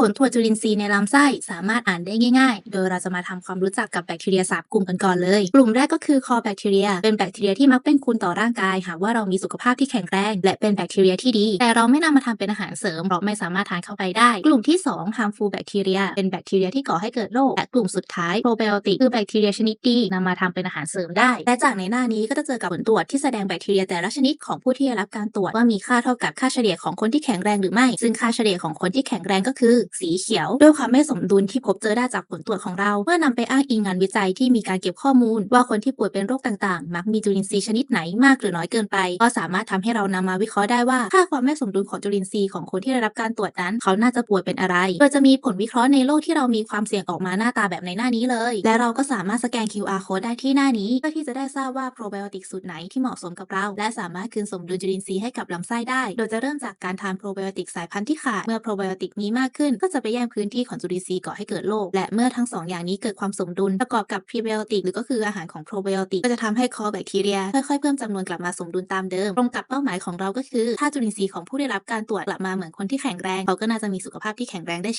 ผลตรวจจุลินทรีย์ในลำไส้สามารถอ่านได้ง่ายๆ โดยเราจะมาทำความรู้จักกับแบคทีเรีย3กลุ่มกันก่อนเลย กลุ่มแรกก็คือคอแบคทีเรีย เป็นแบคทีเรียที่มักเป็นคุณต่อร่างกายหากว่าเรามีสุขภาพที่แข็งแรง และเป็นแบคทีเรียที่ดี แต่เราไม่นำมาทำเป็นอาหารเสริมเพราะไม่สามารถทานเข้าไปได้ กลุ่มที่2 harmful bacteria เป็นแบคทีเรียที่ก่อให้เกิดโรค และกลุ่มสุดท้าย probiotic คือแบคทีเรียชนิดดีนำมาทำเป็นอาหารเสริมได้ และจากในหน้านี้ก็จะเจอกับผลตรวจที่แสดงแบคทีเรียแต่ละชนิดของผู้ที่ได้รับการตรวจว่ามีค่าเท่ากับค่าเฉลี่ยของคนที่แข็งแรงหรือไม่ ซึ่งค่าเฉลี่ยของคนที่แข็งแรงก็คือสีเขียว ด้วยความไม่สมดุลที่พบเจอได้จากผลตรวจของเรา เมื่อนำไปอ้างอิงงานวิจัยที่มีการเก็บข้อมูล ว่าคนที่ป่วยเป็นโรคต่างๆ มักมีจุลินทรีย์ชนิดไหนมากหรือน้อยเกินไป ก็สามารถทำให้เรานำมาวิเคราะห์ได้ว่าค่าความไม่สมดุลของจุลินทรีย์ของคนที่ได้รับการตรวจนั้น เขาน่าจะป่วยเป็นอะไร โดยจะมีผลวิเคราะห์ในโรคที่เรามีความเสี่ยงออกมาหน้าตาแบบในหน้านี้เลย และเราก็สามารถสแกน QR code ได้ที่หน้านี้ เพื่อที่จะได้ทราบว่าโปรไบโอติกสูตรไหนที่เหมาะสมกับเรา และสามารถคืนสมดุลจุลินทรีย์ให้กับลำไส้ได้ โดยจะเริ่มจากการทานโปรไบโอติกสายพันธุ์ที่ขาด เมื่อโปรไบโอติกมีมากขึ้นก็จะไปแย่งพื้นที่ของจุลินทรีย์ก่อให้เกิดโรคและเมื่อทั้งสองอย่างนี้เกิดความสมดุลประกอบกับพรีไบโอติกหรือก็คืออาหารของโปรไบโอติกก็จะทำให้คอแบคทีเรียค่อยๆเพิ่มจำนวนกลับมาสมดุลตามเดิมตรงกับเป้าหมายของเราก็คือ ถ้าจุลินทรีย์ของผู้ได้รับการตรวจกลับมาเหมือนคนที่แข็งแรงเขาก็น่าจะมีสุขภาพที่แข็งแรงได้เช่น